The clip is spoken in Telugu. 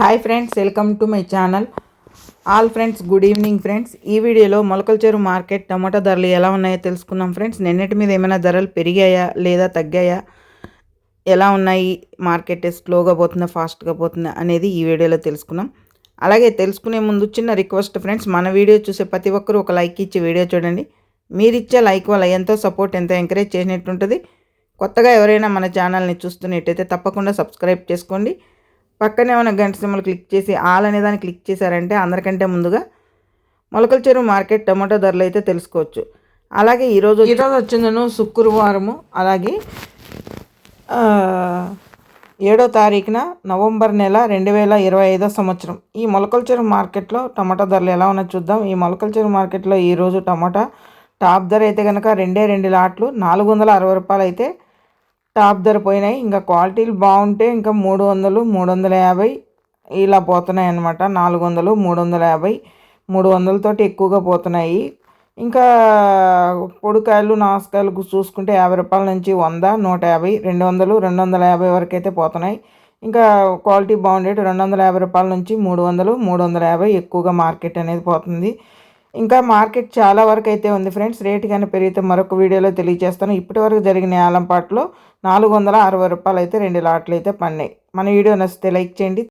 Hi friends welcome to my channel all friends good evening friends ఈ వీడియోలో మొలకల చెరువు మార్కెట్ టమాటా ధరలు ఎలా ఉన్నాయో తెలుసుకున్నాం ఫ్రెండ్స్ నిన్నటి మీద ఏమైనా ధరలు పెరిగాయా లేదా తగ్గాయా? ఎలా ఉన్నాయి? మార్కెట్ స్లోగా పోతుందా ఫాస్ట్గా పోతుందా అనేది ఈ వీడియోలో తెలుసుకున్నాం అలాగే తెలుసుకునే ముందు చిన్న రిక్వెస్ట్ ఫ్రెండ్స్ మన వీడియో చూసే ప్రతి ఒక్కరూ ఒక లైక్ ఇచ్చి వీడియో చూడండి. మీరు ఇచ్చే లైక్ వల్ల ఎంతో సపోర్ట్ ఎంతో ఎంకరేజ్ చేసినట్టుంటుంది. కొత్తగా ఎవరైనా మన ఛానల్ని చూస్తున్నట్టయితే తప్పకుండా సబ్స్క్రైబ్ చేసుకోండి. పక్కనే ఉన్న గంట సింబల్ క్లిక్ చేసి ఆల్ అనే దాన్ని క్లిక్ చేశారంటే అందరికంటే ముందుగా మొలకల చెరువు మార్కెట్ టమాటో ధరలు అయితే తెలుసుకోవచ్చు. అలాగే ఈరోజు ఈరోజు వచ్చిందను శుక్రవారము. అలాగే ఏడో తారీఖున నవంబర్ నెల రెండు వేల ఇరవై ఐదో సంవత్సరం. ఈ మొలకల చెరువు మార్కెట్లో టమాటా ధరలు ఎలా ఉన్నా చూద్దాం. ఈ మొలకల చెరువు మార్కెట్లో ఈరోజు టమాటా టాప్ ధర అయితే కనుక రెండే రెండు లాట్లు నాలుగు వందల అరవై రూపాయలు అయితే టాప్ ధర పోయినాయి. ఇంకా క్వాలిటీలు బాగుంటే ఇంకా మూడు వందలు మూడు వందల యాభై ఇలా పోతున్నాయి అనమాట నాలుగు వందలు మూడు వందల యాభై మూడు వందలతోటి ఎక్కువగా పోతున్నాయి. ఇంకా పొడికాయలు నాసుకాయలు చూసుకుంటే యాభై రూపాయల నుంచి వంద నూట యాభై రెండు వందలు రెండు వందల యాభై వరకు అయితే పోతున్నాయి. ఇంకా క్వాలిటీ బాగుండేటి రెండు వందల యాభై రూపాయల నుంచి మూడు వందలు మూడు వందల యాభై ఎక్కువగా మార్కెట్ అనేది పోతుంది. ఇంకా మార్కెట్ చాలా వరకు అయితే ఉంది ఫ్రెండ్స్. రేట్ కానీ పెరిగితే మరొక వీడియోలో తెలియజేస్తాను. ఇప్పటి వరకు జరిగిన ఆలంపాట్లో నాలుగు వందల అరవై రూపాయలు అయితే రెండు లాట్లు అయితే పన్నాయి మన వీడియో నచ్చితే లైక్ చేయండి.